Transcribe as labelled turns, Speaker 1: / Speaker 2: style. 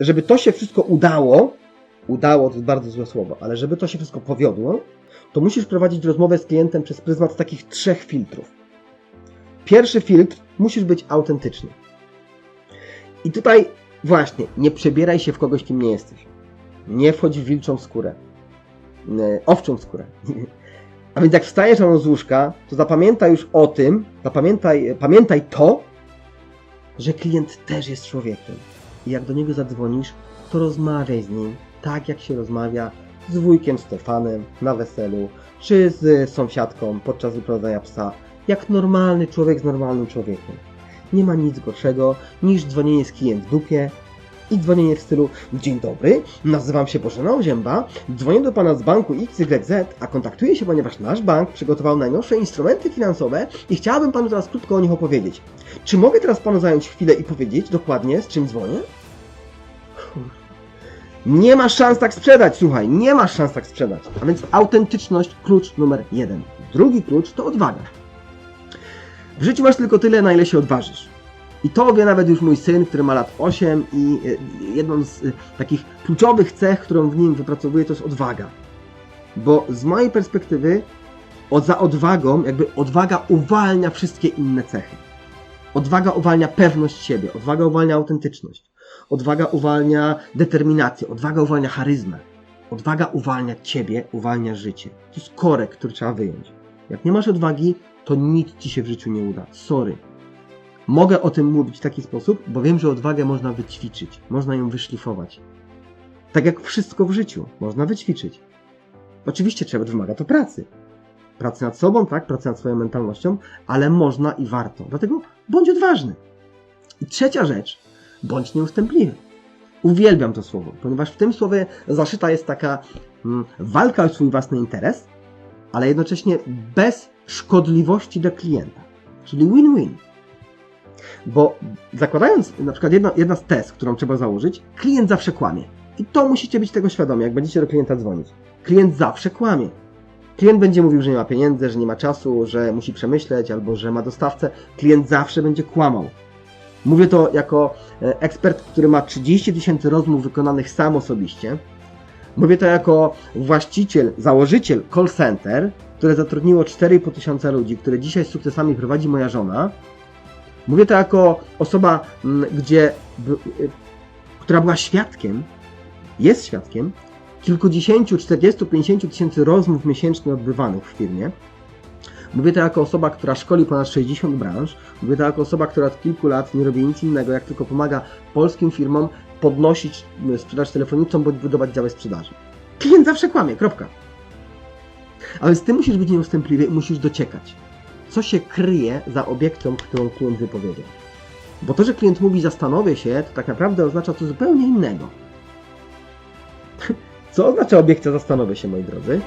Speaker 1: żeby to się wszystko udało, udało to jest bardzo złe słowo, ale żeby to się wszystko powiodło, to musisz prowadzić rozmowę z klientem przez pryzmat takich trzech filtrów. Pierwszy filtr musisz być autentyczny. I tutaj właśnie, nie przebieraj się w kogoś, kim nie jesteś. Nie wchodź w wilczą skórę. E, Owczą skórę. A więc jak wstajesz rano z łóżka, to zapamiętaj już o tym, zapamiętaj, pamiętaj to, że klient też jest człowiekiem. I jak do niego zadzwonisz, to rozmawiaj z nim tak, jak się rozmawia z wujkiem Stefanem na weselu, czy z sąsiadką podczas wyprowadzania psa, jak normalny człowiek z normalnym człowiekiem. Nie ma nic gorszego niż dzwonienie z kijem w dupie i dzwonienie w stylu Dzień dobry, nazywam się Bożena Ozięba, dzwonię do Pana z banku XYZ, a kontaktuję się, ponieważ nasz bank przygotował najnowsze instrumenty finansowe i chciałabym Panu teraz krótko o nich opowiedzieć. Czy mogę teraz Panu zająć chwilę i powiedzieć dokładnie, z czym dzwonię? Nie masz szans tak sprzedać, słuchaj, nie masz szans tak sprzedać. A więc autentyczność, klucz numer jeden. Drugi klucz to odwaga. W życiu masz tylko tyle, na ile się odważysz. I to wie nawet już mój syn, który ma lat 8 i e, jedną z e, takich kluczowych cech, którą w nim wypracowuje, to jest odwaga. Bo z mojej perspektywy o, za odwagą, jakby odwaga uwalnia wszystkie inne cechy. Odwaga uwalnia pewność siebie, odwaga uwalnia autentyczność, odwaga uwalnia determinację, odwaga uwalnia charyzmę, odwaga uwalnia ciebie, uwalnia życie. To jest korek, który trzeba wyjąć. Jak nie masz odwagi, to nic ci się w życiu nie uda. Sorry. Mogę o tym mówić w taki sposób, bo wiem, że odwagę można wyćwiczyć, można ją wyszlifować. Tak jak wszystko w życiu, można wyćwiczyć. Oczywiście trzeba, wymaga to pracy. Pracy nad sobą, tak, pracy nad swoją mentalnością, ale można i warto. Dlatego bądź odważny. I trzecia rzecz, bądź nieustępliwy. Uwielbiam to słowo, ponieważ w tym słowie zaszyta jest taka mm, walka o swój własny interes, ale jednocześnie bez szkodliwości dla klienta. Czyli win-win. Bo zakładając na przykład jedna, jedna z tez, którą trzeba założyć, klient zawsze kłamie. I to musicie być tego świadomi, jak będziecie do klienta dzwonić. Klient zawsze kłamie. Klient będzie mówił, że nie ma pieniędzy, że nie ma czasu, że musi przemyśleć albo że ma dostawcę. Klient zawsze będzie kłamał. Mówię to jako e, ekspert, który ma 30 tysięcy rozmów wykonanych sam osobiście. Mówię to jako właściciel, założyciel call center, które zatrudniło 4,5 tysiąca ludzi, które dzisiaj z sukcesami prowadzi moja żona. Mówię to jako osoba, gdzie, y, która była świadkiem, jest świadkiem kilkudziesięciu, 40, 50 tysięcy rozmów miesięcznie odbywanych w firmie. Mówię to jako osoba, która szkoli ponad 60 branż. Mówię to jako osoba, która od kilku lat nie robi nic innego, jak tylko pomaga polskim firmom podnosić y, sprzedaż telefoniczną bądź budować działy sprzedaży. Klient zawsze kłamie, kropka. A więc ty musisz być nieustępliwy i musisz dociekać, co się kryje za obiekcją, którą klient wypowiedział. Bo to, że klient mówi zastanowię się, to tak naprawdę oznacza coś zupełnie innego. Co oznacza obiekcja zastanowię się, moi drodzy?